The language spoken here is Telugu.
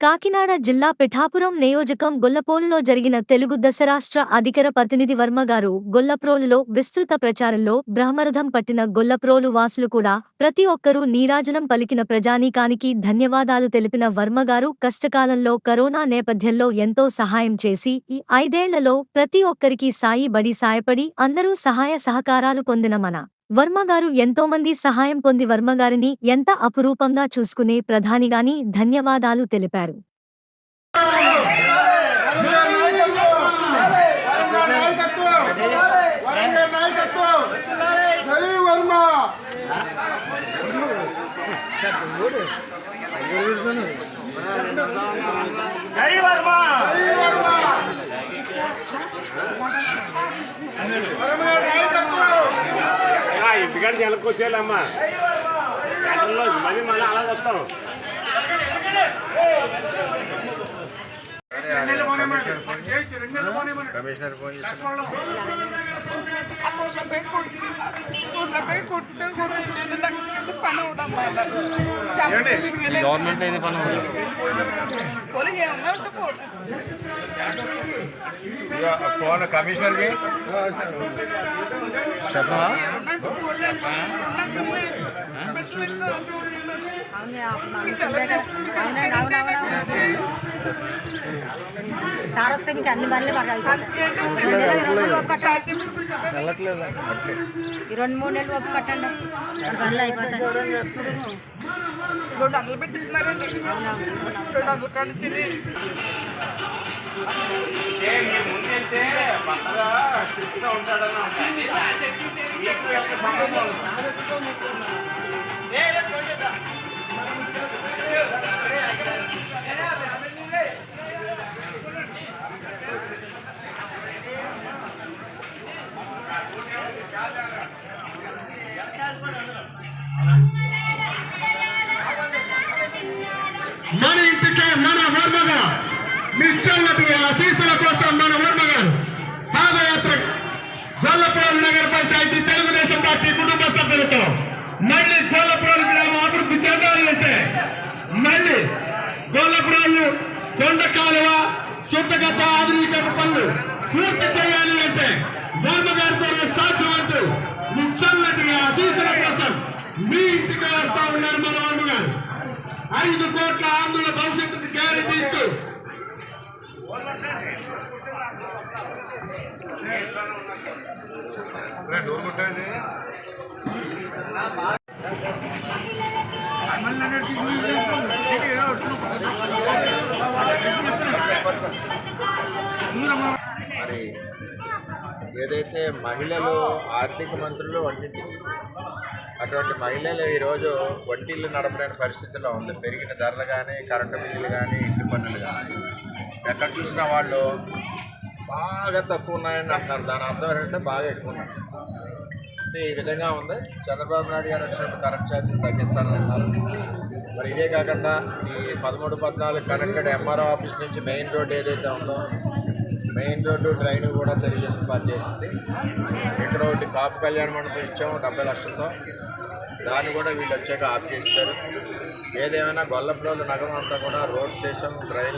కాకినాడ జిల్లా పిఠాపురం నియోజకం గొల్లపోలులో జరిగిన తెలుగు దశరాష్ట్ర అధికార ప్రతినిధి వర్మగారు గొల్లప్రోలులో విస్తృత ప్రచారంలో బ్రహ్మరథం పట్టిన గొల్లప్రోలు వాసులు కూడా ప్రతి ఒక్కరూ నీరాజనం పలికిన ప్రజానీకానికి ధన్యవాదాలు తెలిపిన వర్మగారు కష్టకాలంలో కరోనా నేపథ్యంలో ఎంతో సహాయం చేసి ఈ ఐదేళ్ళలో ప్రతి ఒక్కరికి సాయి బడి సాయపడి అందరూ సహాయ సహకారాలు పొందిన మన వర్మగారు ఎంతోమంది సహాయం పొంది వర్మగారిని ఎంత అపురూపంగా చూసుకునే ప్రధానిగాని ధన్యవాదాలు తెలిపారు. వర్మ జై వర్మ జై వర్మ వర్మ నాయకత్వం ఇలా ఇంటికాడ వెనక్కొచ్చేయాలమ్మా గంటల్లో మళ్ళీ మళ్ళీ అలా వస్తాం. కమిషనర్ ఫోన్ గవర్నమెంట్ అయితే పని ఫోన్ కమిషనర్ కి చెప్పవా సార్ వస్తే ఇంకా అన్ని బండ్లు ఈ రెండు మూడు నెలలు ఒప్పు కట్టండి మన బండ్లు అయిపోతాయి రెండు వందలు పెట్టిస్తున్నారండి రెండు వందలు కలిసింది ముందైతే పక్కగా స్ట్రిక్ట్గా ఉంటాడని మీకు మన ఇంటికే మన వర్మగా మీ చల్లటి ఆశీస్సుల కోసం మన వర్మ పాదయాత్ర గొల్లపురం నగర పంచాయతీ తెలుగుదేశం పార్టీ కుటుంబ సభ్యులతో మళ్ళీ గొల్లపురం గ్రామం అభివృద్ధి చెందాలి అంటే మళ్ళీ గొల్లపురాలు కొండ కాలువ శుద్ధగత ఆధునికత పనులు పూర్తి చేయాలి అంటే మీ ఇంటికి వస్తా ఉన్నారు మన వర్మ గారు ఐదు కోట్ల ఆంధ్రుల భవిష్యత్తుకు గ్యారెంటీ ఇస్తూ. మరి ఏదైతే మహిళలు ఆర్థిక మంత్రులు వంటింటికి అటువంటి మహిళలు ఈరోజు వంటిల్లు నడపలేని పరిస్థితిలో ఉంది. పెరిగిన ధరలు కానీ కరెంటు బిల్లులు కానీ ఇంటి పన్నులు కానీ ఎక్కడ చూసినా వాళ్ళు బాగా తక్కువ ఉన్నాయని అంటున్నారు. దాని అర్థం ఏంటంటే బాగా ఎక్కువ ఉన్నాయి. అంటే ఈ విధంగా ఉంది. చంద్రబాబు నాయుడు గారు వచ్చినప్పుడు కరెంట్ ఛార్జీలు తగ్గిస్తానని అన్నారు మరి ఇదే కాకుండా ఈ పదమూడు పద్నాలుగు కనెక్టెడ్ ఎంఆర్ఓ ఆఫీస్ నుంచి మెయిన్ రోడ్ ఏదైతే ఉందో మెయిన్ రోడ్డు ట్రైన్ కూడా తెలుగుదేశం పార్టీ చేసింది ఇక్కడ ఒకటి కాపు కళ్యాణ మండపం ఇచ్చాము డెబ్బై లక్షలతో. దాన్ని కూడా వీళ్ళు వచ్చాక ఆఫ్ చేస్తారు ఏదేమైనా గొల్లపురోలు నగరం అంతా కూడా రోడ్ స్టేషన్ ట్రైన్